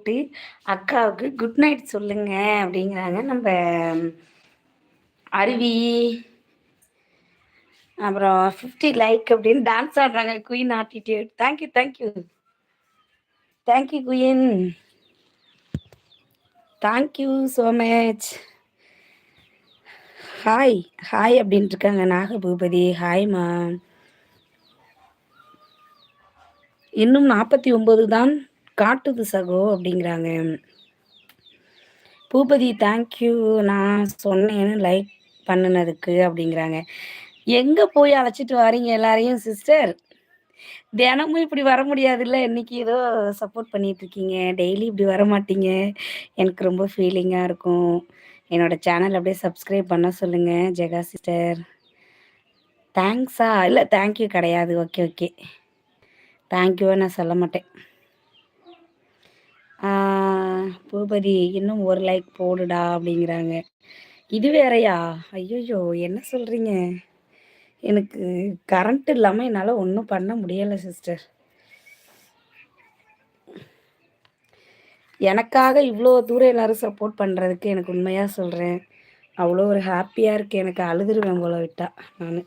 போட்டு அக்காவுக்கு good night சொல்லுங்க அப்படிங்கிறாங்க. நம்ம அருவி அப்புறம் ஃபிஃப்டி லைக் அப்படின்னு டான்ஸ் ஆடுறாங்க queen attitude thank you thank you thank you queen thank you so much hi hi அப்படின்ட்டு இருக்காங்க நாகபூபதி. ஹாய்மா இன்னும் நாற்பத்தி ஒன்பது தான் காட்டுது சகோ அப்படிங்கிறாங்க. பூபதி தேங்க்யூ நான் சொன்னேன்னு லைக் பண்ணினதுக்கு அப்படிங்கிறாங்க. எங்கே போய் அழைச்சிட்டு வரீங்க எல்லாரையும் சிஸ்டர் தினமும் இப்படி வர முடியாதுல்ல? இன்னைக்கு ஏதோ சப்போர்ட் பண்ணிட்டு இருக்கீங்க. டெய்லி இப்படி வர மாட்டீங்க. எனக்கு ரொம்ப ஃபீலிங்காக இருக்கும். என்னோட சேனல் அப்படியே சப்ஸ்கிரைப் பண்ண சொல்லுங்க ஜெகா சிஸ்டர் தேங்க்ஸா இல்லை தேங்க்யூ கிடையாது. ஓகே ஓகே தேங்க்யூவாக நான் சொல்ல மாட்டேன். பூபதி இன்னும் ஒரு லைக் போடுடா அப்படிங்கிறாங்க. இது வேறையா? ஐயோயோ என்ன சொல்கிறீங்க எனக்கு கரண்ட் இல்லாமல் என்னால் ஒன்றும் பண்ண முடியலை சிஸ்டர் எனக்காக இவ்வளோ தூரம் எல்லாரும் சப்போர்ட் பண்ணுறதுக்கு எனக்கு உண்மையாக சொல்கிறேன் அவ்வளோ ஒரு ஹாப்பியாக இருக்குது எனக்கு அழுதுருவேன் போல விட்டா நான்.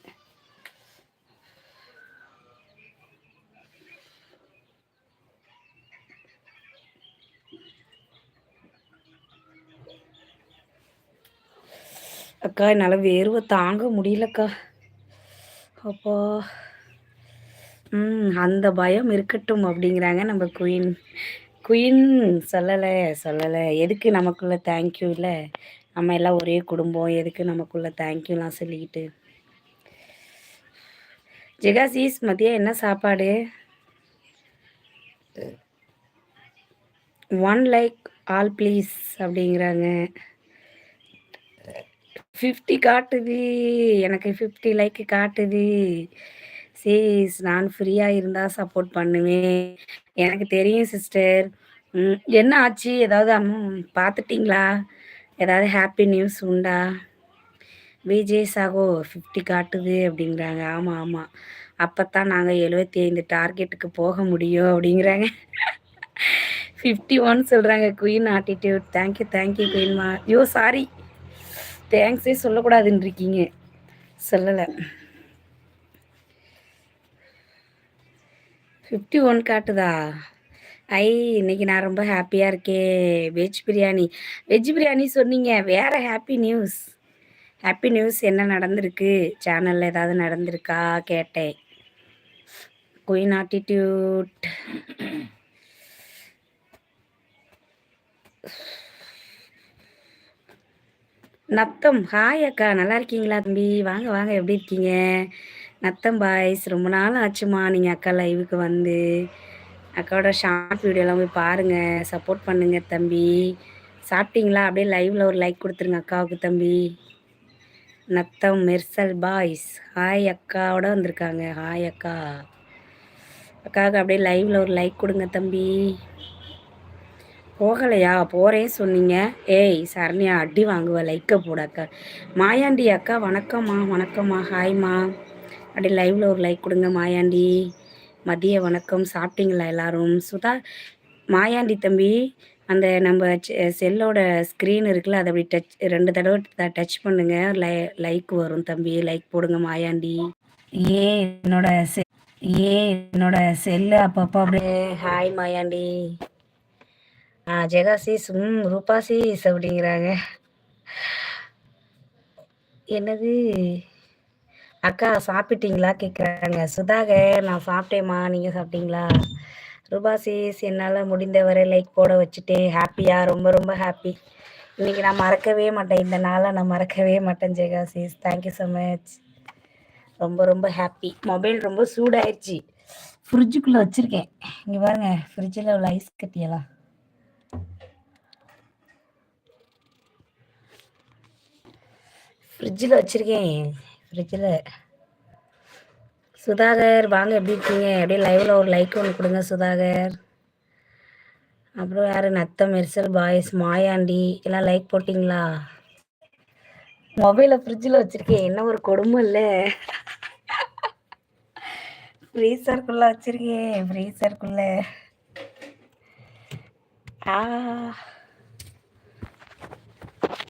அக்கா என்னால் வேர்வை தாங்க முடியலக்கா. அப்போ. ம் அந்த பயம் இருக்கட்டும் அப்படிங்கிறாங்க நம்ம குயின். குயின் சொல்லலை சொல்லலை. எதுக்கு நமக்குள்ளே தேங்க்யூ இல்லை? நம்ம எல்லாம் ஒரே குடும்பம். எதுக்கு நமக்குள்ளே தேங்க்யூலாம் சொல்லிக்கிட்டு? ஜெகாசீஸ் மதியம் என்ன சாப்பாடு? ஒன் லைக் ஆல் ப்ளீஸ் அப்படிங்கிறாங்க. ஃபிஃப்டி காட்டுது. எனக்கு ஃபிஃப்டி லைக் காட்டுது. சீஸ் நான் ஃப்ரீயாக இருந்தால் சப்போர்ட் பண்ணுவேன். எனக்கு தெரியும் சிஸ்டர் என்ன ஆச்சு? ஏதாவது பார்த்துட்டிங்களா? ஏதாவது ஹாப்பி நியூஸ் உண்டா? விஜய் சாகோ ஃபிஃப்டி காட்டுது அப்படிங்கிறாங்க. ஆமாம் ஆமாம் அப்போ தான் நாங்கள் எழுபத்தி ஐந்து டார்கெட்டுக்கு போக முடியும் அப்படிங்கிறாங்க. ஃபிஃப்டி ஒன் சொல்கிறாங்க queen attitude thank you thank you குயின்மா ஐயோ சாரி தேங்க்ஸே சொல்லக்கூடாதுன்னு இருக்கீங்க சொல்லலை. Fifty one காட்டுதா? ஐ இன்னைக்கு நான் ரொம்ப ஹாப்பியாக இருக்கேன். வெஜ் பிரியாணி. வெஜ் பிரியாணி சொன்னீங்க. வேறு ஹாப்பி நியூஸ் ஹாப்பி நியூஸ் என்ன நடந்திருக்கு? சேனலில் ஏதாவது நடந்திருக்கா? கேட்டேன். Queen attitude Natham. ஹாய் அக்கா. நல்லா இருக்கீங்களா தம்பி? வாங்க வாங்க. எப்படி இருக்கீங்க? நத்தம் பாய்ஸ் ரொம்ப நாள் ஆச்சுமா நீங்கள் அக்கா லைவுக்கு வந்து. அக்காவோட ஷார்ட் வீடியோலாம் போய் பாருங்கள் சப்போர்ட் பண்ணுங்க தம்பி. சாப்பிட்டீங்களா? அப்படியே லைவில் ஒரு லைக் கொடுத்துருங்க அக்காவுக்கு தம்பி. நத்தம் மெர்சல் பாய்ஸ் ஹாய் அக்காவோட வந்திருக்காங்க. ஹாய் அக்கா. அக்காவுக்கு அப்படியே லைவில் ஒரு லைக் கொடுங்க தம்பி. போகலையா? போகிறேன்னு சொன்னீங்க. ஏய் சரண்யா அடி வாங்குவ. லைக்க போடாக்கா மாயாண்டி அக்கா வணக்கம்மா வணக்கம்மா. ஹாய்மா அப்படி லைவில் ஒரு லைக் கொடுங்க மாயாண்டி. மதிய வணக்கம். சாப்பிட்டீங்களா எல்லாரும்? சுதா மாயாண்டி தம்பி அந்த நம்ம செல்லோட ஸ்க்ரீன் இருக்குல்ல அதை அப்படி டச் ரெண்டு தடவை டச் பண்ணுங்க. லை லைக் வரும் தம்பி. லைக் போடுங்க மாயாண்டி. ஏ என்னோட செ ஏ என்னோட செல்லு அப்பப்போ அப்படியே ஹாய் மாயாண்டி. ஆ ஜெகாசீஸ் ம் ரூபாசீஸ் அப்படிங்கிறாங்க. என்னது? அக்கா சாப்பிட்டீங்களா? கேட்குறாங்க சுதாகர் நான் சாப்பிட்டேம்மா. நீங்கள் சாப்பிட்டீங்களா? ரூபாசீஸ் என்னால் முடிந்தவரை லைக் போட வச்சுட்டு ஹாப்பியாக ரொம்ப ரொம்ப ஹாப்பி இன்னைக்கு நான் மறக்கவே மாட்டேன். இந்த நாளை நான் மறக்கவே மாட்டேன் ஜெகாசீஸ் தேங்க்யூ ஸோ மச் ரொம்ப ரொம்ப ஹாப்பி மொபைல் ரொம்ப சூடாயிடுச்சு ஃப்ரிட்ஜுக்குள்ளே வச்சுருக்கேன். இங்கே பாருங்க. ஃப்ரிட்ஜில் உள்ள ஐஸ் கட்டியெல்லாம். ஃப்ரிட்ஜில் வச்சுருக்கேன். ஃப்ரிட்ஜில் சுதாகர் வாங்க எப்படி இருக்கீங்க? அப்படியே லைவில் ஒரு லைக் ஒன்று கொடுங்க சுதாகர். அப்புறம் யார்? நத்தம் மெர்சல் பாய்ஸ் மாயாண்டி எல்லாம் லைக் போட்டிங்களா? மொபைலை ஃப்ரிட்ஜில் வச்சுருக்கேன். என்ன ஒரு கொடுமை இல்லை. ஃப்ரீசருக்குள்ளே வச்சுருக்கேன். ஃப்ரீசருக்குள்ளே ஆ.